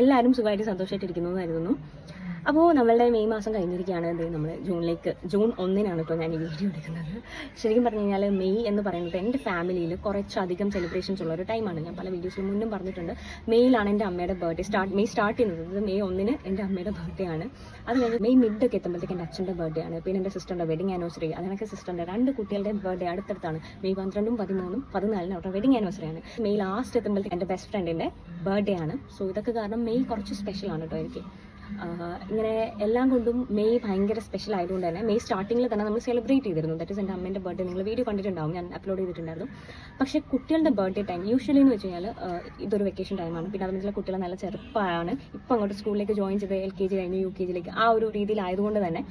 എല്ലാവരും സുഖമായിട്ട് സന്തോഷമായിട്ടിരിക്കുന്നു എന്ന് കരുതുന്നു. അപ്പോൾ നമ്മളുടെ മെയ് മാസം കഴിഞ്ഞിരിക്കുകയാണ്. എന്ത് നമ്മൾ ജൂണിലേക്ക് ജൂൺ ഒന്നിനാണ് ഇപ്പോൾ ഞാൻ ഈ വീഡിയോ എടുക്കുന്നത്. ശരിക്കും പറഞ്ഞു കഴിഞ്ഞാൽ മെയ് എന്ന് പറയുന്നത് എന്റെ ഫാമിലിയിൽ കുറച്ചധികം സെലിബ്രേഷൻസ് ഉള്ള ഒരു ടൈമാണ് ഞാൻ പല വീഡിയോസിൽ മുന്നും പറഞ്ഞിട്ടുണ്ട്. മെയ്യിലാണ് എന്റെ അമ്മയുടെ ബർത്ത്ഡേ സ്റ്റാർട്ട് മെയ് സ്റ്റാർട്ട് ചെയ്യുന്നത്. മെയ് ഒന്നിന് എന്റെ അമ്മയുടെ ബർത്ത്ഡേ ആണ്. അത് കഴിഞ്ഞ് മെയ് മിഡ് ഒക്കെ എത്തുമ്പോഴത്തേക്ക് എന്റെ അച്ഛന്റെ ബർത്ത്ഡേ ആണ്. പിന്നെ എന്റെ സിസ്റ്ററിന്റെ വെഡിങ് ആനിവേഴ്സറി അതിനൊക്കെ സിസ്റ്ററിന്റെ രണ്ട് കുട്ടികളുടെ ബർത്ത്ഡേ അടുത്തടുത്താണ്. മെയ് പന്ത്രണ്ടും പതിമൂന്നും പതിനാലിനും അവരുടെ വെഡിങ് ആനിവേഴ്സറി ആണ്. മെയ് ലാസ്റ്റ് എത്തുമ്പോഴത്തേക്ക് എന്റെ ബെസ്റ്റ് ഫ്രണ്ടിന്റെ ബർത്ത്ഡേ ആണ്. സോ ഇതൊക്കെ കാരണം മെയ് കുറച്ച് സ്പെഷ്യൽ ആണ് കേട്ടോ എനിക്ക്. ഇങ്ങനെ എല്ലാം കൊണ്ടും മെയ് ഭയങ്കര സ്പെഷ്യൽ ആയതുകൊണ്ട് തന്നെ മെയ് സ്റ്റാർട്ടിങ്ങിൽ തന്നെ നമ്മൾ സെലിബ്രേറ്റ് ചെയ്തിരുന്നു. ദറ്റ് ഇസ് എന്റെ അമ്മേന്റെ ബർത്ത്ഡേ നിങ്ങൾ വീഡിയോ കണ്ടിട്ടുണ്ടാവും. ഞാൻ അപ്ലോഡ് ചെയ്തിട്ടുണ്ടായിരുന്നു. പക്ഷേ കുട്ടികളുടെ ബർത്ത്ഡേ ടൈം യൂഷ്വലി എന്ന് വെച്ച് കഴിഞ്ഞാൽ ഇതൊരു വെക്കേഷൻ ടൈമാണ് പിന്നെ അതുപോലെ കുട്ടികൾ നല്ല ചെറുപ്പമാണ്. ഇപ്പം അങ്ങോട്ട് സ്കൂളിലേക്ക് ജോയിൻ ചെയ്ത് എൽ കെ ജി കഴിഞ്ഞ് യു കെ ജിയിലേക്ക് ആ ഒരു രീതിയിലായതുകൊണ്ട് തന്നെ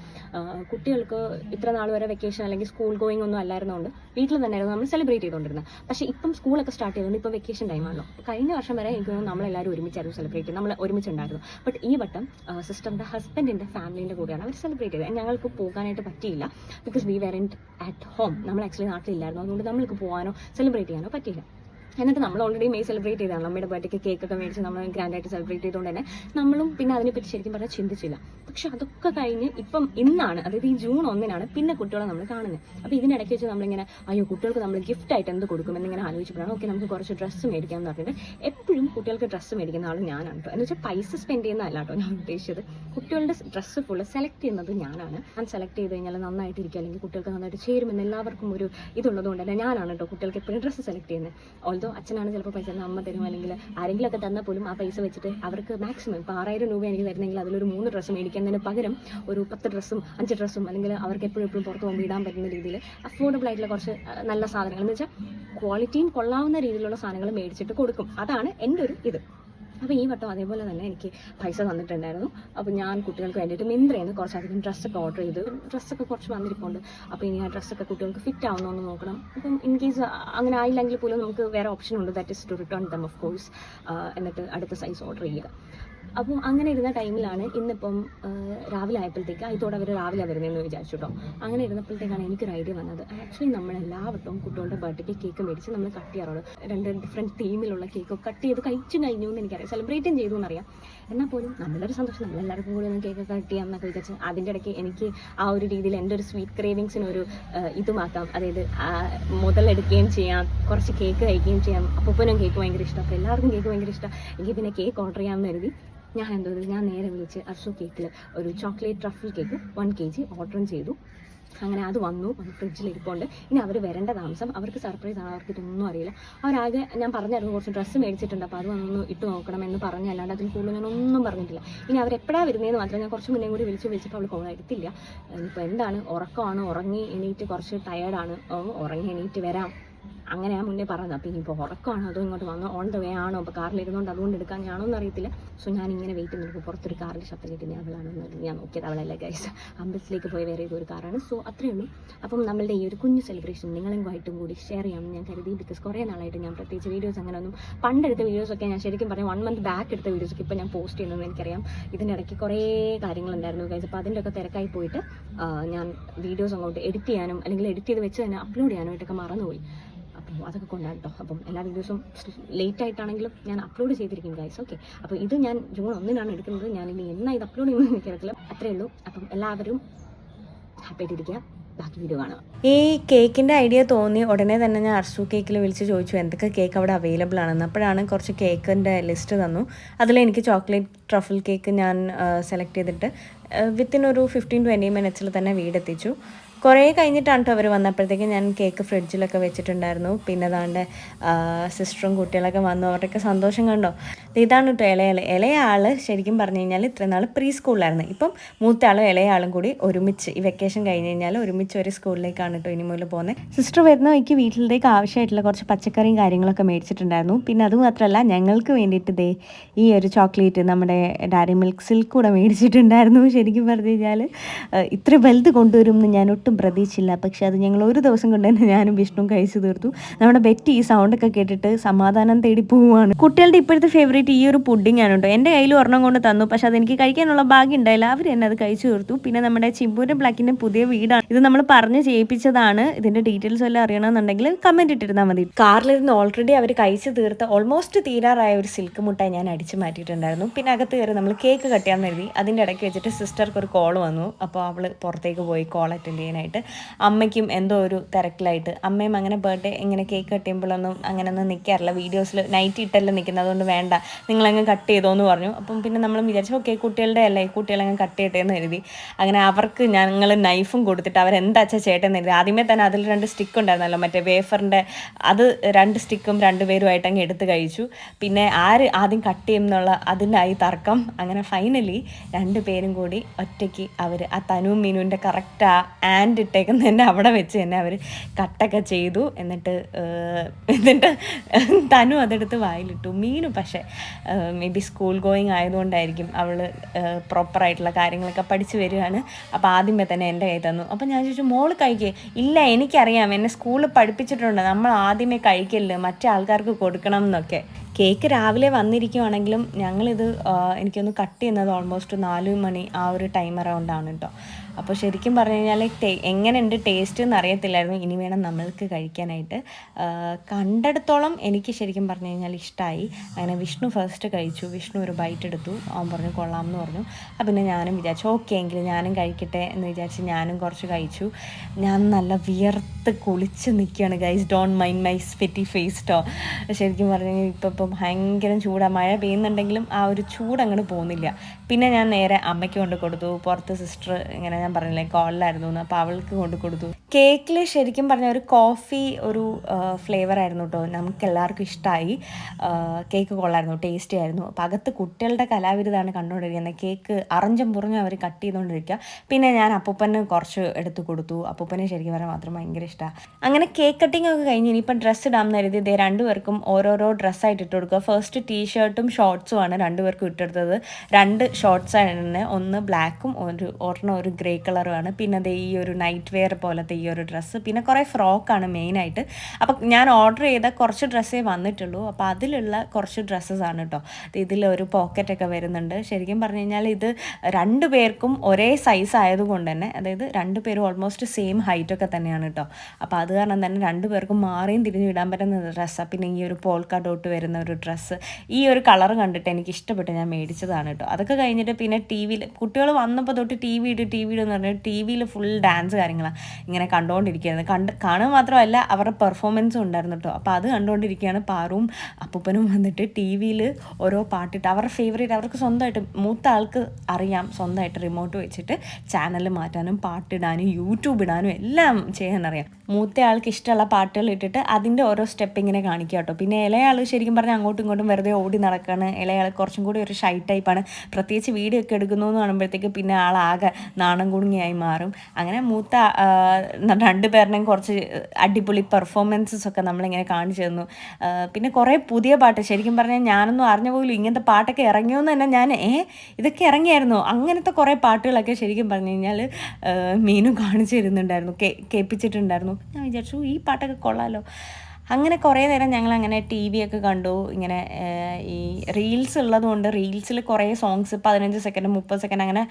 കുട്ടികൾക്ക് ഇത്ര നാൾ വരെ വെക്കേഷൻ അല്ലെങ്കിൽ സ്കൂൾ ഗോയിങ് ഒന്നും അല്ലായിരുന്നുകൊണ്ട് വീട്ടിൽ തന്നെയായിരുന്നു നമ്മൾ സെലിബ്രേറ്റ് ചെയ്തുകൊണ്ടിരുന്നത് പക്ഷേ ഇപ്പം സ്കൂളൊക്കെ സ്റ്റാർട്ട് ചെയ്തുകൊണ്ട് ഇപ്പോൾ വെക്കേഷൻ ടൈമാണല്ലോ കഴിഞ്ഞ വർഷം വരെ എനിക്ക് തോന്നുന്നു നമ്മളെല്ലാവരും ഒരുമിച്ചായിരുന്നു സെലിബ്രേറ്റ് നമ്മൾ നമ്മൾ ഒരുമിച്ചുണ്ടായിരുന്നു. ബട്ട് ഈ വട്ടം സിസ്റ്ററിന്റെ ഹസ്ബൻഡിന്റെ ഫാമിലിന്റെ കൂടെയാണ് അവർ സെലിബ്രേറ്റ് ചെയ്തത്. ഞങ്ങൾക്ക് പോകാനായിട്ട് പറ്റിയില്ല. Because we weren't at home നമ്മൾ ആക്ച്വലി നാട്ടിലില്ലായിരുന്നു. അതുകൊണ്ട് നമ്മൾക്ക് പോകാനോ സെലിബ്രേറ്റ് ചെയ്യാനോ പറ്റിയില്ല. എന്നിട്ട് നമ്മൾ ഓൾറെഡി മെയ് സെലിബ്രേറ്റ് ചെയ്തതാണ്. നമ്മുടെ ബർത്ത്ഡേക്ക് കേക്ക് ഒക്കെ മേടിച്ച് നമ്മൾ ഗ്രാൻഡായിട്ട് സെലിബ്രേറ്റ് ചെയ്തുകൊണ്ട് തന്നെ നമ്മളും പിന്നെ അതിനെപ്പറ്റി ശരിക്കും പറഞ്ഞാൽ ചിന്തിച്ചില്ല. പക്ഷെ അതൊക്കെ കഴിഞ്ഞ് ഇപ്പം ഇന്നാണ് അതായത് ഈ ജൂൺ ഒന്നിനാണ് പിന്നെ കുട്ടികളെ നമ്മൾ കാണുന്നത്. അപ്പോൾ ഇതിനിടയ്ക്ക് വെച്ച് നമ്മളിങ്ങനെ അയ്യോ കുട്ടികൾക്ക് നമ്മൾ ഗിഫ്റ്റ് ആയിട്ട് എന്ത് കൊടുക്കും എന്നിങ്ങനെ ആലോചിച്ചപ്പോഴാണ് ഓക്കെ നമുക്ക് കുറച്ച് ഡ്രസ്സ് മേടിക്കാം എന്ന് പറഞ്ഞിട്ട് എപ്പോഴും കുട്ടികൾക്ക് ഡ്രസ്സ് മേടിക്കുന്ന ആൾ ഞാനാണ് കേട്ടോ എന്ന് വെച്ചാൽ പൈസ സ്പെൻഡ് ചെയ്യുന്നതല്ല കേട്ടോ ഞാൻ ഉദ്ദേശിച്ചത്. കുട്ടികളുടെ ഡ്രസ്സ് ഫുള്ള് സെലക്ട് ചെയ്യുന്നത് ഞാനാണ്. ഞാൻ സെലക്ട് ചെയ്ത് കഴിഞ്ഞാൽ നന്നായിട്ടിരിക്കും. അല്ലെങ്കിൽ കുട്ടികൾക്ക് നന്നായിട്ട് ചേരുമെന്ന് എല്ലാവർക്കും ഒരു ഇതുള്ളതുകൊണ്ട് തന്നെ ഞാനാണ് കേട്ടോ കുട്ടികൾക്ക് എപ്പോഴും ഡ്രസ്സ് സെലക്ട് ചെയ്യുന്നത്. ഓൾദോ അച്ഛനാണ് ചിലപ്പോൾ പൈസ അമ്മ തരും അല്ലെങ്കിൽ ആരെങ്കിലും ഒക്കെ തന്നാൽ പോലും ആ പൈസ വെച്ചിട്ട് അവർക്ക് മാക്സിമം ഇപ്പോൾ ആറായിരം രൂപ എനിക്ക് തരുന്നെങ്കിൽ അതിലൊരു മൂന്ന് ഡ്രസ്സ് മേടിക്കുന്നതിന് പകരം ഒരു പത്ത് ഡ്രസ്സും അഞ്ച് ഡ്രസ്സും അല്ലെങ്കിൽ അവർക്ക് എപ്പോഴും എപ്പോഴും പുറത്ത് പോകുമ്പോൾ ഇടാൻ പറ്റുന്ന രീതിയിൽ അഫോർഡബിൾ ആയിട്ടുള്ള കുറച്ച് നല്ല സാധനങ്ങൾ. എന്ന് വെച്ചാൽ ക്വാളിറ്റിയും കൊള്ളാവുന്ന രീതിയിലുള്ള സാധനങ്ങൾ മേടിച്ചിട്ട് കൊടുക്കും. അതാണ് എന്റെ ഒരു ഇത്. അപ്പോൾ ഈ വട്ടം അതേപോലെ തന്നെ എനിക്ക് പൈസ തന്നിട്ടുണ്ടായിരുന്നു. അപ്പോൾ ഞാൻ കുട്ടികൾക്ക് വേണ്ടിയിട്ട് മിന്ത്രയിൽ നിന്ന് കുറച്ചധികം ഡ്രസ്സൊക്കെ ഓർഡർ ചെയ്തു ഡ്രസ്സൊക്കെ കുറച്ച് വന്നിരിപ്പുണ്ട്. അപ്പോൾ ഇനി ആ ഡ്രസ്സൊക്കെ കുട്ടികൾക്ക് ഫിറ്റ് ആവുന്നോ എന്ന് നോക്കണം. അപ്പം ഇൻ കേസ് അങ്ങനെ ആയില്ലെങ്കിൽ പോലും നമുക്ക് വേറെ ഓപ്ഷൻ ഉണ്ട്. That is to return them of course എന്നിട്ട് അടുത്ത സൈസ് ഓർഡർ ചെയ്യുക. അപ്പം അങ്ങനെ ഇരുന്ന ടൈമിലാണ് ഇന്നിപ്പം രാവിലെ ആയപ്പോഴത്തേക്ക് അതിത്തോടെ അവർ രാവിലെ വരുന്നതെന്ന് വിചാരിച്ചു കേട്ടോ അങ്ങനെ ഇരുന്നപ്പോഴത്തേക്കാണ് എനിക്കൊരു ഐഡിയ വന്നത്. ആക്ച്വലി നമ്മൾ എല്ലാ വട്ടവും കുട്ടികളുടെ ബർത്ത്ഡേക്ക് കേക്ക് മേടിച്ച് നമ്മൾ കട്ട് ചെയ്യാറുള്ളൂ രണ്ട് ഡിഫറെന്റ് തീമിലുള്ള കേക്ക് കട്ട് ചെയ്ത് കഴിച്ചു കഴിഞ്ഞു എന്ന് എനിക്കറിയാം. സെലിബ്രേറ്റും ചെയ്തു എന്നറിയാം. എന്നാൽ പോലും നമ്മളൊരു സന്തോഷം. നമ്മളെല്ലാവർക്കും കൂടി ഒന്ന് കേക്ക് കട്ട് ചെയ്യാം എന്നൊക്കെ വിചാരിച്ച് അതിന്റെ ഇടയ്ക്ക് എനിക്ക് ആ ഒരു രീതിയിൽ എന്റെ ഒരു സ്വീറ്റ് ക്രേവിങ്സിനൊരു ഇതുമാക്കാം. അതായത് മുതലെടുക്കുകയും ചെയ്യാം. കുറച്ച് കേക്ക് കഴിക്കുകയും ചെയ്യാം. അപ്പൂപ്പനും കേക്ക് ഭയങ്കര ഇഷ്ടം. അപ്പോൾ എല്ലാവർക്കും കേക്ക് ഭയങ്കര ഇഷ്ടം. എനിക്ക് പിന്നെ കേക്ക് ഓർഡർ ചെയ്യാമെന്ന് കരുതി ഞാൻ എന്തോ ഞാൻ നേരെ വിളിച്ച് അർഷു കേക്കിൽ ഒരു chocolate truffle cake one K G ഓർഡറും ചെയ്തു. അങ്ങനെ അത് വന്നു. അത് ഫ്രിഡ്ജിൽ ഇരിപ്പുണ്ട്. ഇനി അവർ വരേണ്ട താമസം. അവർക്ക് സർപ്രൈസ് ആണ് അവർക്ക് ഇതൊന്നും അറിയില്ല. അവരാകെ ഞാൻ പറഞ്ഞായിരുന്നു കുറച്ച് ഡ്രസ്സ് മേടിച്ചിട്ടുണ്ട്. അപ്പോൾ അത് വന്നൊന്ന് ഇട്ട് നോക്കണം എന്ന് പറഞ്ഞല്ലാണ്ട് അതിൽ കൂടുതൽ ഞാൻ ഒന്നും പറഞ്ഞിട്ടില്ല. ഇനി അവരെപ്പോഴാണ് വരുന്നതെന്ന് മാത്രം ഞാൻ കുറച്ച് മുന്നേ കൂടി വിളിച്ച് വിളിച്ചപ്പോൾ അവൾ കോൾ എടുത്തില്ല. ഇനിയിപ്പോൾ എന്താണ്? ഉറക്കമാണ്? ഉറങ്ങി എണീറ്റ് കുറച്ച് ടയേർഡാണ് ഉറങ്ങി എണീറ്റ് വരാം. അങ്ങനെ ഞാൻ മുന്നേ പറഞ്ഞത്. അപ്പോൾ ഇനിയിപ്പോൾ ഉറക്കമാണോ? അതോ ഇങ്ങോട്ട് വന്നോ? ഓൺ ദ വേ ആണോ? അപ്പോൾ കാറിലിരുന്നുകൊണ്ട് അതുകൊണ്ട് എടുക്കാൻ ഞാനോ എന്നറിയത്തില്ല. സോ ഞാൻ ഇങ്ങനെ വെയിറ്റ് നിൽക്കും പുറത്തൊരു കാറിൽ ശബ്ദം കിട്ടി ഞാൻ അവളാണോ എന്ന് ഞാൻ നോക്കിയത് അവളല്ല ഗൈസ് അമ്പലത്തിലേക്ക് പോയി വേറെ ഒരു കാറാണ് സോ അത്രയേ ഉള്ളൂ. അപ്പം നമ്മളുടെ ഈ ഒരു കുഞ്ഞു സെലിബ്രേഷൻ നിങ്ങളെങ്കുമായിട്ടും കൂടി ഷെയർ ചെയ്യാമെന്ന് ഞാൻ കരുതി. ബിക്കോസ് കുറേ നാളായിട്ട് ഞാൻ പ്രത്യേകിച്ച് വീഡിയോസ് അങ്ങനെ ഒന്നും പണ്ടെടുത്ത വീഡിയോസൊക്കെ ഞാൻ ശരിക്കും പറഞ്ഞാൽ വൺ മന്ത് ബാക്ക് എടുത്ത വീഡിയോസൊക്കെ ഇപ്പോൾ ഞാൻ പോസ്റ്റ് ചെയ്യുന്നതെന്ന് എനിക്കറിയാം. ഇതിന്റെ ഇടയ്ക്ക് കുറേ കാര്യങ്ങളുണ്ടായിരുന്നു ഗൈസ് അപ്പോൾ അതിന്റെ ഒക്കെ തിരക്കായി പോയിട്ട് ഞാൻ വീഡിയോസ് അങ്ങോട്ട് എഡിറ്റ് ചെയ്യാനും അല്ലെങ്കിൽ എഡിറ്റ് ചെയ്ത് വെച്ച് തന്നെ അപ്ലോഡ് ചെയ്യാനായിട്ടൊക്കെ മറന്നുപോയി. അപ്പോൾ അതൊക്കെ കൊണ്ടാണ് കേട്ടോ അപ്പം എല്ലാ വീഡിയോസും ലേറ്റ് ആയിട്ടാണെങ്കിലും ഞാൻ അപ്ലോഡ് ചെയ്തിരിക്കും ഗൈസ് ഓക്കെ അപ്പോൾ ഇത് ഞാൻ ജൂൺ ഒന്നിനാണ് എടുക്കുന്നത്. ഞാൻ ഇനി എന്നാ ഇത് അപ്ലോഡ് ചെയ്യുന്നത് എനിക്കറിയത്തില്ല അത്രേ ഉള്ളൂ. അപ്പം എല്ലാവരും ഹാപ്പി ആയിട്ടിരിക്കുക. ബാക്കി വീഡിയോ കാണാം. ഈ കേക്കിന്റെ ഐഡിയ തോന്നി. ഉടനെ തന്നെ ഞാൻ അർസു കേക്കിൽ വിളിച്ച് ചോദിച്ചു എന്തൊക്കെ കേക്ക് അവിടെ അവൈലബിൾ ആണെന്ന്? അപ്പോഴാണ് കുറച്ച് കേക്കിന്റെ ലിസ്റ്റ് തന്നു. അതിൽ എനിക്ക് ചോക്ലേറ്റ് ട്രഫിൾ കേക്ക് ഞാൻ സെലക്ട് ചെയ്തിട്ട് വിത്തിൻ ഒരു ഫിഫ്റ്റീൻ ട്വന്റി മിനിറ്റ്സിൽ തന്നെ വീടെത്തിച്ചു. കുറേ കഴിഞ്ഞിട്ടാണ് കേട്ടോ അവർ വന്നപ്പോഴത്തേക്ക് ഞാൻ കേക്ക് ഫ്രിഡ്ജിലൊക്കെ വെച്ചിട്ടുണ്ടായിരുന്നു. പിന്നെ അതാണ്ട് സിസ്റ്ററും കുട്ടികളൊക്കെ വന്നു. അവരുടെയൊക്കെ സന്തോഷം കണ്ടോ? ഇതാണ് കേട്ടോ ഇളയാൾ ഇളയ ആൾ ശരിക്കും പറഞ്ഞു കഴിഞ്ഞാൽ ഇത്രയും നാൾ പ്രീ സ്കൂളിലായിരുന്നു ഇപ്പം മൂത്തയാളും ഇളയാളും കൂടി ഒരുമിച്ച് ഈ വെക്കേഷൻ കഴിഞ്ഞ് കഴിഞ്ഞാൽ ഒരുമിച്ച് ഒരു സ്കൂളിലേക്കാണ് കേട്ടോ ഇനി മുതൽ പോകുന്നത് സിസ്റ്റർ വരുന്ന വഴിക്ക് വീട്ടിലേക്ക് ആവശ്യമായിട്ടുള്ള കുറച്ച് പച്ചക്കറിയും കാര്യങ്ങളൊക്കെ മേടിച്ചിട്ടുണ്ടായിരുന്നു. പിന്നെ അതുമാത്രമല്ല ഞങ്ങൾക്ക് വേണ്ടിയിട്ട് ദേ ഈ ഒരു ചോക്ലേറ്റ് നമ്മുടെ ഡയറി മിൽക്ക് സിൽക്ക് കൂടെ മേടിച്ചിട്ടുണ്ടായിരുന്നു. ശരിക്കും പറഞ്ഞു കഴിഞ്ഞാൽ ഇത്ര വലുത് കൊണ്ടുവരും എന്ന് ഞാൻ ഒട്ടും പ്രതീക്ഷയില്ല. പക്ഷെ അത് ഞങ്ങൾ ഒരു ദിവസം കൊണ്ട് തന്നെ ഞാനും വിഷ്ണുവും കഴിച്ചു തീർത്തു. നമ്മുടെ ബെറ്റി ഈ സൗണ്ടൊക്കെ കേട്ടിട്ട് സമാധാനം തേടി പോവുകയാണ് കുട്ടികളുടെ ഇപ്പോഴത്തെ ഫേവറേറ്റ് ഈ ഒരു പുഡിംഗ് ആണ് കേട്ടോ എന്റെ കയ്യിൽ ഒരെണ്ണം കൊണ്ട് തന്നു. പക്ഷേ അതെനിക്ക് കഴിക്കാനുള്ള ഭാഗ്യം ഉണ്ടായില്ല. അവർ തന്നെ അത് കഴിച്ചു തീർത്തു. പിന്നെ നമ്മുടെ ചിമ്പൂരിന്റെ ബ്ലാക്കിന്റെ പുതിയ വീടാണ്. ഇത് നമ്മൾ പറഞ്ഞ് ചെയ്യിപ്പിച്ചതാണ്. ഇതിന്റെ ഡീറ്റെയിൽസ് എല്ലാം അറിയണമെന്നുണ്ടെങ്കിൽ കമന്റ് ഇട്ടിരുന്നാൽ മതി. കാറിലിരുന്ന് ഓൾറെഡി അവർ കഴിച്ചു തീർത്ത് ഓൾമോസ്റ്റ് തീരാറായ ഒരു സിൽക്ക് മുട്ടായി ഞാൻ അടിച്ചു മാറ്റിയിട്ടുണ്ടായിരുന്നു. പിന്നെ അകത്ത് കയറി നമ്മൾ കേക്ക് കട്ട് ചെയ്യാൻ കരുതി. അതിന്റെ ഇടയ്ക്ക് വെച്ചിട്ട് സിസ്റ്റർക്ക് ഒരു കോൾ വന്നു. അപ്പോൾ അവൾ പുറത്തേക്ക് പോയി കോൾ അറ്റൻഡ് ചെയ്യാനായിട്ട് അമ്മയ്ക്കും എന്തോ ഒരു തിരക്കിലായിട്ട് അമ്മയും അങ്ങനെ ബർത്ത്ഡേ ഇങ്ങനെ കേക്ക് കട്ട് ചെയ്യുമ്പോഴൊന്നും അങ്ങനെ ഒന്നും നിൽക്കാറില്ല വീഡിയോസിൽ നൈറ്റ് ഇട്ടല്ല നിൽക്കുന്നത് അതുകൊണ്ട് വേണ്ട. നിങ്ങളങ്ങ് കട്ട് ചെയ്തോ എന്ന് പറഞ്ഞു. അപ്പം പിന്നെ നമ്മൾ വിചാരിച്ചു ഓക്കെ കുട്ടികളുടെ അല്ലേ? കുട്ടികളങ്ങ് കട്ട് ചെയ്യട്ടെ എന്ന് കരുതി. അങ്ങനെ അവർക്ക് ഞങ്ങൾ നൈഫും കൊടുത്തിട്ട് അവരെന്താ അച്ഛാ ചേട്ടൻ കരുതി. ആദ്യമേ തന്നെ അതിൽ രണ്ട് സ്റ്റിക്ക് ഉണ്ടായിരുന്നല്ലോ. മറ്റേ വേഫറിന്റെ അത് രണ്ട് സ്റ്റിക്കും രണ്ടുപേരുമായിട്ട് അങ്ങ് എടുത്ത് കഴിച്ചു. പിന്നെ ആര് ആദ്യം കട്ട് ചെയ്യും എന്നുള്ള അതിനായി തർക്കം. അങ്ങനെ ഫൈനലി രണ്ട് പേരും കൂടി ഒറ്റയ്ക്ക് അവർ ആ തനുവും മീനുവിന്റെ കറക്റ്റ് ആ ആൻഡ് ഇട്ടേക്കുന്നതിന്റെ അവിടെ വെച്ച് തന്നെ അവർ കട്ടൊക്കെ ചെയ്തു. എന്നിട്ട് എന്നിട്ട് തനു അതെടുത്ത് വായിലിട്ടു. മീനു പക്ഷേ മേ ബി സ്കൂൾ ഗോയിങ് ആയതുകൊണ്ടായിരിക്കും അവൾ പ്രോപ്പറായിട്ടുള്ള കാര്യങ്ങളൊക്കെ പഠിച്ചു വരികയാണ്. അപ്പോൾ ആദ്യമേ തന്നെ എന്റെ കൈ തന്നു. അപ്പോൾ ഞാൻ ചോദിച്ചു മോൾ കഴിക്കേ? ഇല്ല എനിക്കറിയാം. എന്നെ സ്കൂളിൽ പഠിപ്പിച്ചിട്ടുണ്ട്. നമ്മൾ ആദ്യമേ കഴിക്കല്ല്? മറ്റേ ആൾക്കാർക്ക് കൊടുക്കണം എന്നൊക്കെ. കേക്ക് രാവിലെ വന്നിരിക്കുവാണെങ്കിലും ഞങ്ങളിത് എനിക്കൊന്ന് കട്ട് ചെയ്യുന്നത് ഓൾമോസ്റ്റ് നാല് മണി ആ ഒരു ടൈം അറൗണ്ടാണ് കേട്ടോ അപ്പോൾ ശരിക്കും പറഞ്ഞു കഴിഞ്ഞാൽ എങ്ങനെയുണ്ട് ടേസ്റ്റ് എന്ന് അറിയത്തില്ലായിരുന്നു. ഇനി വേണം നമ്മൾക്ക് കഴിക്കാനായിട്ട്. കണ്ടെടുത്തോളം എനിക്ക് ശരിക്കും പറഞ്ഞു കഴിഞ്ഞാൽ ഇഷ്ടമായി അങ്ങനെ വിഷ്ണു ഫസ്റ്റ് കഴിച്ചു. വിഷ്ണു ഒരു ബൈറ്റ് എടുത്തു. അവൻ പറഞ്ഞു കൊള്ളാം എന്ന് പറഞ്ഞു. അപ്പം പിന്നെ ഞാനും വിചാരിച്ചു ഓക്കെ എങ്കിൽ ഞാനും കഴിക്കട്ടെ എന്ന് വിചാരിച്ച് ഞാനും കുറച്ച് കഴിച്ചു. ഞാൻ നല്ല വിയർത്ത് കുളിച്ച് നിൽക്കുകയാണ് guys don't mind my sweaty face to ശരിക്കും പറഞ്ഞു കഴിഞ്ഞാൽ ഇപ്പം ഇപ്പം ഭയങ്കര ചൂടാണ് മഴ പെയ്യുന്നുണ്ടെങ്കിലും ആ ഒരു ചൂട് അങ്ങോട്ട് പോകുന്നില്ല. പിന്നെ ഞാൻ നേരെ അമ്മയ്ക്ക് കൊണ്ട് കൊടുത്തു. പുറത്ത് സിസ്റ്റർ ഇങ്ങനെ ഞാൻ പറഞ്ഞില്ലേ കോളിലായിരുന്നു എന്ന് അപ്പോൾ അവൾക്ക് കൊണ്ട് കൊടുത്തു. കേക്കിൽ ശരിക്കും പറഞ്ഞ ഒരു കോഫി ഒരു ഫ്ലേവർ ആയിരുന്നു കേട്ടോ നമുക്ക് എല്ലാവർക്കും ഇഷ്ടമായി കേക്ക് കൊള്ളായിരുന്നു ടേസ്റ്റി ആയിരുന്നു. അപ്പോൾ അകത്ത് കുട്ടികളുടെ കലാവിരുതാണ് കണ്ടുകൊണ്ടിരിക്കുന്നത് കേക്ക് അറഞ്ചും പുറഞ്ഞും അവർ കട്ട് ചെയ്തുകൊണ്ടിരിക്കുക പിന്നെ ഞാൻ അപ്പൂപ്പന് കുറച്ച് എടുത്ത് കൊടുത്തു. അപ്പൂപ്പനെ ശരിക്കും പറഞ്ഞാൽ മാത്രം ഭയങ്കര ഇഷ്ടമാണ് അങ്ങനെ കേക്ക് കട്ടിംഗ് ഒക്കെ കഴിഞ്ഞ് ഇനിയിപ്പം ഡ്രസ്സ് ഇടാമെന്ന് കരുതി ഇതേ രണ്ടുപേർക്കും ഓരോരോ ഡ്രസ്സായിട്ട് ഇട്ട് കൊടുക്കുക. ഫസ്റ്റ് ടീഷർട്ടും ഷോർട്സും ആണ് രണ്ടുപേർക്കും ഇട്ടെടുത്തത്. രണ്ട് ഷോർട്സ് ആണ് ഒന്ന് ബ്ലാക്കും ഒരു ഒരെണ്ണം ഒരു ഗ്രേ കളറുമാണ്. പിന്നെ ദേ ഈ ഒരു നൈറ്റ് വെയർ പോലത്തെ ഈ ഒരു ഡ്രസ്സ് പിന്നെ കുറേ ഫ്രോക്കാണ് മെയിനായിട്ട് അപ്പം ഞാൻ ഓർഡർ ചെയ്ത കുറച്ച് ഡ്രസ്സേ വന്നിട്ടുള്ളൂ. അപ്പോൾ അതിലുള്ള കുറച്ച് ഡ്രസ്സസ് ആണ് കേട്ടോ ഇതിൽ ഒരു പോക്കറ്റൊക്കെ വരുന്നുണ്ട്. ശരിക്കും പറഞ്ഞു കഴിഞ്ഞാൽ ഇത് രണ്ട് പേർക്കും ഒരേ സൈസ് ആയതുകൊണ്ട് തന്നെ അതായത് രണ്ട് പേരും ഓൾമോസ്റ്റ് സെയിം ഹൈറ്റ് ഒക്കെ തന്നെയാണ് കേട്ടോ അപ്പോൾ അത് കാരണം തന്നെ രണ്ട് പേർക്കും മാറിയും തിരിഞ്ഞു ഇടാൻ പറ്റുന്ന ഡ്രസ്സാണ് പിന്നെ ഈ ഒരു പോൾക്ക ഡോട്ട് വരുന്ന ഒരു ഡ്രസ്സ് ഈ ഒരു കളർ കണ്ടിട്ട് എനിക്ക് ഇഷ്ടപ്പെട്ട് ഞാൻ മേടിച്ചതാണ് കേട്ടോ അതൊക്കെ കഴിഞ്ഞിട്ട് പിന്നെ ടി വിയിൽ കുട്ടികൾ വന്നപ്പോൾ തൊട്ട് ടി വി ഇട്ട് ടി വി എന്ന് പറഞ്ഞാൽ ടി വിയിൽ ഫുൾ ഡാൻസ് കാര്യങ്ങളാണ് ഇങ്ങനെ കണ്ടുകൊണ്ടിരിക്കുകയായിരുന്നു കണ്ട് കാണുക മാത്രമല്ല അവരുടെ പെർഫോമൻസും ഉണ്ടായിരുന്നു കേട്ടോ അപ്പോൾ അത് കണ്ടുകൊണ്ടിരിക്കുകയാണ് പാറും അപ്പൂപ്പനും വന്നിട്ട് ടി വിയിൽ ഓരോ പാട്ടിട്ട് അവരുടെ ഫേവറേറ്റ് അവർക്ക് സ്വന്തമായിട്ട് മൂത്ത ആൾക്ക് അറിയാം സ്വന്തമായിട്ട് റിമോട്ട് വെച്ചിട്ട് ചാനൽ മാറ്റാനും പാട്ടിടാനും യൂട്യൂബ് ഇടാനും എല്ലാം ചെയ്യാൻ അറിയാം. മൂത്ത ആൾക്ക് ഇഷ്ടമുള്ള പാട്ടുകൾ ഇട്ടിട്ട് അതിന്റെ ഓരോ സ്റ്റെപ്പ് ഇങ്ങനെ കാണിക്കുക കേട്ടോ പിന്നെ ഇളയാൾ ശരിക്കും പറഞ്ഞാൽ അങ്ങോട്ടും ഇങ്ങോട്ടും വെറുതെ ഓടി നടക്കുകയാണ് ഇളയാൾ കുറച്ചും കൂടി ഒരു ഷൈ ടൈപ്പാണ് പ്രത്യേകിച്ച് വീഡിയോ ഒക്കെ എടുക്കുന്നു എന്ന് കാണുമ്പോഴത്തേക്ക് പിന്നെ ആളാകെ നാണം കുടുങ്ങിയായി മാറും. അങ്ങനെ മൂത്ത രണ്ടു പേരുടെയും കുറച്ച് അടിപൊളി പെർഫോമൻസസ് ഒക്കെ നമ്മളിങ്ങനെ കാണിച്ചു തന്നു. പിന്നെ കുറേ പുതിയ പാട്ട്. ശരിക്കും പറഞ്ഞാൽ ഞാനൊന്നും അറിഞ്ഞ പോലും ഇങ്ങനത്തെ പാട്ടൊക്കെ ഇറങ്ങിയോ എന്ന് തന്നെ ഞാൻ ഏ ഇതൊക്കെ ഇറങ്ങിയായിരുന്നു? അങ്ങനത്തെ കുറേ പാട്ടുകളൊക്കെ ശരിക്കും പറഞ്ഞു കഴിഞ്ഞാൽ മീനും കാണിച്ചു തരുന്നുണ്ടായിരുന്നു. കേൾപ്പിച്ചിട്ടുണ്ടായിരുന്നു. ഞാൻ വിചാരിച്ചു ഈ പാട്ടൊക്കെ കൊള്ളാലോ. അങ്ങനെ കുറേ നേരം ഞങ്ങൾ അങ്ങനെ ടി വി ഒക്കെ കണ്ടു. ഇങ്ങനെ ഈ റീൽസ് ഉള്ളതുകൊണ്ട് റീൽസിൽ കുറേ സോങ്സ് പതിനഞ്ച് സെക്കൻഡ് മുപ്പത് സെക്കൻഡ് അങ്ങനെ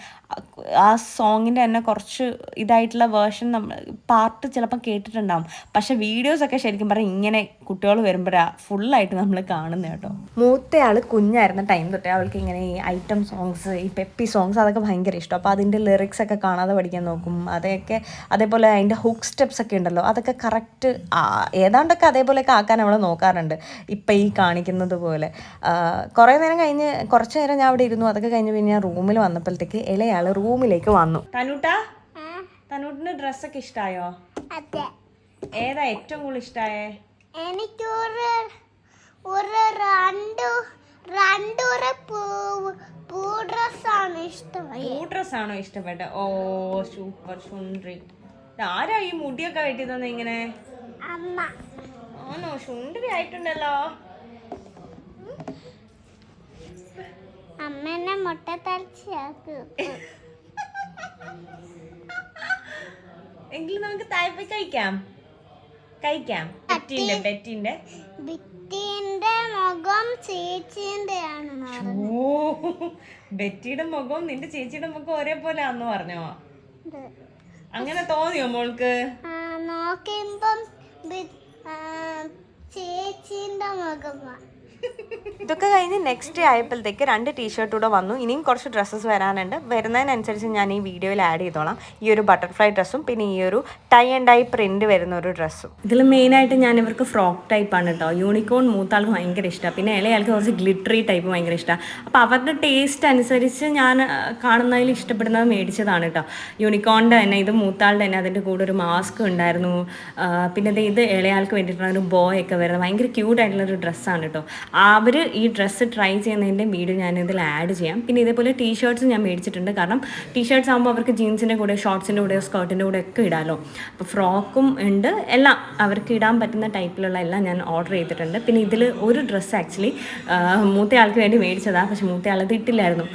ആ സോങ്ങിന്റെ തന്നെ കുറച്ച് ഇതായിട്ടുള്ള വേർഷൻ നമ്മൾ പാർട്ട് ചിലപ്പോൾ കേട്ടിട്ടുണ്ടാവും. പക്ഷെ വീഡിയോസൊക്കെ ശരിക്കും പറഞ്ഞാൽ ഇങ്ങനെ കുട്ടികൾ വരുമ്പോഴാണ് ഫുള്ളായിട്ട് നമ്മൾ കാണുന്നത് കേട്ടോ. മൂത്തയാൾ കുഞ്ഞായിരുന്ന ടൈം തൊട്ടേ അവൾക്ക് ഇങ്ങനെ ഈ ഐറ്റം സോങ്സ് ഈ പെപ്പി സോങ്സ് അതൊക്കെ ഭയങ്കര ഇഷ്ടം. അപ്പോൾ അതിന്റെ ലിറിക്സ് ഒക്കെ കാണാതെ പഠിക്കാൻ നോക്കും. അതൊക്കെ അതേപോലെ അതിന്റെ ഹുക്ക് സ്റ്റെപ്സ് ഒക്കെ ഉണ്ടല്ലോ. അതൊക്കെ കറക്റ്റ് ഏതാണ്ടൊക്കെ അതേപോലെയൊക്കെ ആക്കാൻ അവൾ നോക്കാറുണ്ട്. ഇപ്പം ഈ കാണിക്കുന്നത് പോലെ. കുറേ നേരം കഴിഞ്ഞ് കുറച്ച് നേരം ഞാൻ അവിടെ ഇരുന്നു. അതൊക്കെ കഴിഞ്ഞ് പിന്നെ ഞാൻ റൂമിൽ വന്നപ്പോഴത്തേക്ക് ഇളയാൾ റൂമിലേക്ക് വന്നു. തനൂട്ടാ? തനൂട്ടിന് ഡ്രസ്സൊക്കെ ഇഷ്ടമായോ ഏതാ ഏറ്റവും കൂടുതൽ ഇഷ്ടമായേ എനിക്ക് ഒരു രണ്ട് രണ്ടൊരു പൂ പൂ ഡ്രസ്സാണ് ഇഷ്ടമായി പൂ ഡ്രസ്സാണോ ഇഷ്ടപ്പെട്ടത് ഓ സൂപ്പർ സുന്ദരി. ആരാ ഈ മുടിയൊക്കെ വെട്ടി തന്നെ ഇങ്ങനെ? അമ്മ. ആണോ? സുന്ദരി ആയിട്ടുണ്ടല്ലോ. അമ്മേനെ മുട്ട തളിച്ചാക്കും എങ്കിലും നമുക്ക് താഴെ കഴിക്കാം. കഴിക്കാം. ബെറ്റിന്റെ ബെറ്റിന്റെ ബിറ്റിന്റെ മുഖം ചേച്ചിന്റെ ഓ ബെറ്റിയുടെ മുഖവും നിന്റെ ചേച്ചിയുടെ മുഖം ഒരേപോലെ ആന്ന് പറഞ്ഞോ അങ്ങനെ തോന്നിയോ മോൾക്ക്? നോക്കുമ്പം ചേച്ചിന്റെ മുഖമാണ് ഇതൊക്കെ കഴിഞ്ഞ് നെക്സ്റ്റ് ഡേ ആയപ്പോഴത്തേക്ക് രണ്ട് ടീഷർട്ട് കൂടെ വന്നു. ഇനിയും കുറച്ച് ഡ്രസ്സസ് വരാനുണ്ട്. വരുന്നതിനനുസരിച്ച് ഞാൻ ഈ വീഡിയോയിൽ ആഡ് ചെയ്തോളാം. ഈ ഒരു ബട്ടർഫ്ലൈ ഡ്രസ്സും പിന്നെ ഈ ഒരു ടൈ ആൻഡ് ഐ പ്രിന്റ് വരുന്ന ഒരു ഡ്രസ്സും ഇതിൽ മെയിനായിട്ട് ഞാൻ ഇവർക്ക് ഫ്രോക്ക് ടൈപ്പാണ് കേട്ടോ യൂണിക്കോൺ മൂത്താൾക്ക് ഭയങ്കര ഇഷ്ടമാണ് പിന്നെ ഇളയാൾക്ക് കുറച്ച് ഗ്ലിറ്ററി ടൈപ്പ് ഭയങ്കര ഇഷ്ടമാണ് അപ്പോൾ അവരുടെ ടേസ്റ്റ് അനുസരിച്ച് ഞാൻ കാണുന്നതിൽ ഇഷ്ടപ്പെടുന്നത് മേടിച്ചതാണ് കേട്ടോ യൂണിക്കോണിന്റെ തന്നെ ഇത് മൂത്താളുടെ തന്നെ അതിന്റെ കൂടെ ഒരു മാസ്ക് ഉണ്ടായിരുന്നു. പിന്നെ ഇത് ഇളയാൾക്ക് വേണ്ടിയിട്ടുള്ള ഒരു ബോയ് ഒക്കെ വരുന്നത്. ഭയങ്കര ക്യൂട്ടായിട്ടുള്ളൊരു ഡ്രസ്സാണ് കേട്ടോ അവർ ഈ ഡ്രസ്സ് ട്രൈ ചെയ്യുന്നതിന്റെ വീഡിയോ ഞാൻ ഇതിൽ ആഡ് ചെയ്യാം. പിന്നെ ഇതേപോലെ ടീ ഷർട്ട്സ് ഞാൻ മേടിച്ചിട്ടുണ്ട്. കാരണം ടീ ഷർട്ട്സ് ആകുമ്പോൾ അവർക്ക് ജീൻസിന്റെ കൂടെ ഷോർട്സിന്റെ കൂടെ സ്കേർട്ടിന്റെ കൂടെ ഒക്കെ ഇടാമല്ലോ അപ്പോൾ ഫ്രോക്കും ഉണ്ട്. എല്ലാം അവർക്ക് ഇടാൻ പറ്റുന്ന ടൈപ്പിലുള്ള എല്ലാം ഞാൻ ഓർഡർ ചെയ്തിട്ടുണ്ട്. പിന്നെ ഇതിൽ ഒരു ഡ്രസ്സ് ആക്ച്വലി മൂത്തയാൾക്ക് വേണ്ടി മേടിച്ചതാണ് പക്ഷെ മൂത്തയാളത് ഇട്ടില്ലായിരുന്നു.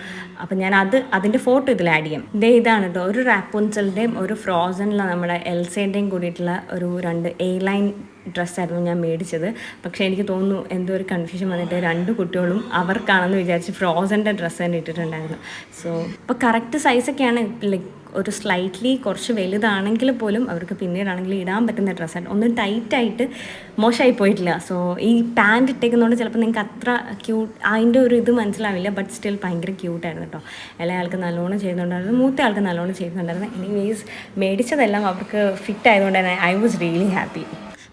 അപ്പം ഞാൻ അത് അതിന്റെ ഫോട്ടോ ഇതിൽ ആഡ് ചെയ്യാം. ഇതേ ഇതാണ് കേട്ടോ ഒരു റാപ്പുൻസലിന്റെയും ഒരു ഫ്രോസണിലെ നമ്മുടെ എൽസേന്റെയും കൂടിയിട്ടുള്ള ഒരു രണ്ട് എ ലൈൻ ഡ്രസ്സായിരുന്നു ഞാൻ മേടിച്ചത്. പക്ഷേ എനിക്ക് തോന്നുന്നു എന്തോ ഒരു കൺഫ്യൂഷൻ വന്നിട്ട് രണ്ട് കുട്ടികളും അവർക്കാണെന്ന് വിചാരിച്ച് ഫ്രോസന്റെ ഡ്രസ്സ് തന്നെ ഇട്ടിട്ടുണ്ടായിരുന്നു. സോ ഇപ്പോൾ കറക്റ്റ് സൈസൊക്കെയാണ് ലൈക്ക് ഒരു സ്ലൈറ്റ്ലി കുറച്ച് വലുതാണെങ്കിൽ പോലും അവർക്ക് പിന്നീടാണെങ്കിൽ ഇടാൻ പറ്റുന്ന ഡ്രസ്സാണ് ഒന്നും ടൈറ്റായിട്ട് മോശമായി പോയിട്ടില്ല. സോ ഈ പാന്റ് ഇട്ടേക്കുന്നതുകൊണ്ട് ചിലപ്പോൾ നിങ്ങൾക്ക് അത്ര ക്യൂട്ട് അതിന്റെ ഒരു ഇത് മനസ്സിലാവില്ല ബട്ട് സ്റ്റിൽ ഭയങ്കര ക്യൂട്ടായിരുന്നു കേട്ടോ ഇളയ ആൾക്ക് നല്ലോണം ചെയ്യുന്നുണ്ടായിരുന്നു മൂത്ത ആൾക്ക് നല്ലോണം ചെയ്യുന്നുണ്ടായിരുന്നു എനിവേസ് മേടിച്ചതെല്ലാം അവർക്ക് ഫിറ്റ് ആയതുകൊണ്ട് തന്നെ ഐ വാസ് റിയലി ഹാപ്പി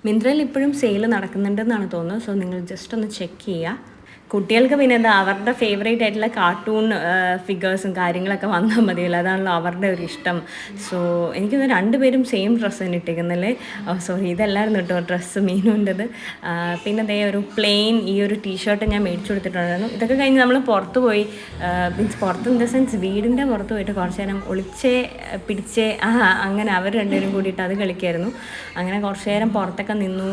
മിന്ത്രയിൽ ഇപ്പോഴും സെയിൽ നടക്കുന്നുണ്ടെന്നാണ് തോന്നുന്നത്. സോ നിങ്ങൾ ജസ്റ്റ് ഒന്ന് ചെക്ക് ചെയ്യുക. കുട്ടികൾക്ക് പിന്നെ എന്താ അവരുടെ ഫേവറേറ്റ് ആയിട്ടുള്ള കാർട്ടൂൺ ഫിഗേഴ്സും കാര്യങ്ങളൊക്കെ വന്നാൽ മതിയല്ലോ. അതാണല്ലോ അവരുടെ ഒരു ഇഷ്ടം. സോ എനിക്കൊന്ന് രണ്ടുപേരും സെയിം ഡ്രസ്സ് തന്നെ ഇട്ടേക്കുന്നല്ലേ സോറി ഇതല്ലായിരുന്നു കേട്ടോ ഡ്രസ്സ് മീനുന്റെത് പിന്നെ അതേ ഒരു പ്ലെയിൻ ഈ ഒരു ടീഷർട്ട് ഞാൻ മേടിച്ചു കൊടുത്തിട്ടുണ്ടായിരുന്നു. ഇതൊക്കെ കഴിഞ്ഞ് നമ്മൾ പുറത്ത് പോയി മീൻസ് പുറത്ത് ഇൻ ദ സെൻസ് വീടിന്റെ പുറത്ത് പോയിട്ട് കുറച്ച് നേരം ഒളിച്ചേ പിടിച്ചേ ആ അങ്ങനെ അവർ രണ്ടുപേരും കൂടിയിട്ട് അത് കളിക്കായിരുന്നു. അങ്ങനെ കുറച്ച് നേരം പുറത്തൊക്കെ നിന്നു.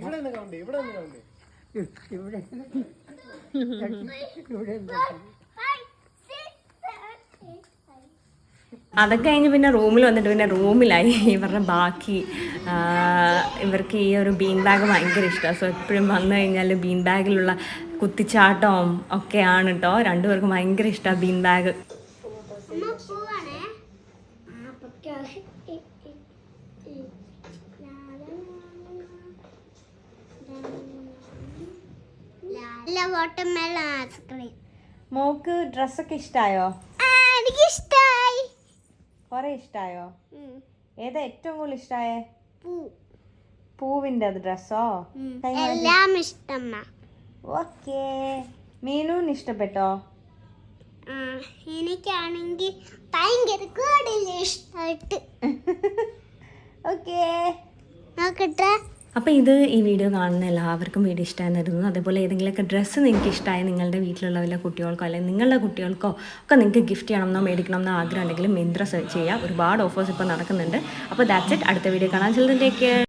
ഇവിടെ ഇവിടെ അതൊക്കെ കഴിഞ്ഞ് പിന്നെ റൂമിൽ വന്നിട്ട് പിന്നെ റൂമിലായി. ഇവരുടെ ബാക്കി ഇവർക്ക് ഈ ഒരു ബീൻ ബാഗ് ഭയങ്കര ഇഷ്ടമാണ് സോ എപ്പോഴും വന്നു കഴിഞ്ഞാൽ ബീൻ ബാഗിലുള്ള കുത്തിച്ചാട്ടവും ഒക്കെയാണ് കേട്ടോ രണ്ടുപേർക്കും ഭയങ്കര ഇഷ്ടമാണ് ബീൻ ബാഗ് മോക്ക് ഡ്രസ്സൊക്കെ ഇഷ്ടായോ? എനിക്കിഷ്ടായി. കൊറേ ഇഷ്ടായോ? ഏതാ ഏറ്റവും കൂടുതൽ ഇഷ്ടായേ? പൂവിന്റെ ഡ്രസ്സോ? എല്ലാം ഇഷ്ടമ്മ ഓക്കേ. മീനൂന് ഇഷ്ടപ്പെട്ടോ? എനിക്കാണെങ്കിൽ ഭയങ്കര കൂടുതൽ ഇഷ്ടമായിട്ട് ഓക്കേ നോക്കട്ടെ. അപ്പോൾ ഇത് ഈ വീഡിയോ കാണുന്ന എല്ലാവർക്കും വീഡിയോ ഇഷ്ടമായിരുന്നു അതേപോലെ ഏതെങ്കിലുമൊക്കെ ഡ്രസ്സ് നിങ്ങൾക്ക് ഇഷ്ടമായി നിങ്ങളുടെ വീട്ടിലുള്ള വല്ല കുട്ടികൾക്കോ അല്ലെങ്കിൽ നിങ്ങളുടെ കുട്ടികൾക്കോ ഒക്കെ നിങ്ങൾക്ക് ഗിഫ്റ്റ് ചെയ്യണമെന്നോ മേടിക്കണമെന്നോ ആഗ്രഹം ഉണ്ടെങ്കിൽ മിന്ത്ര സെർച്ച് ചെയ്യുക ഒരുപാട് ഓഫേഴ്സ് ഇപ്പോൾ നടക്കുന്നുണ്ട്. അപ്പോൾ ദാറ്റ്സ് ഇറ്റ് അടുത്ത വീഡിയോ കാണാൻ ചിലതിന്റെയൊക്കെ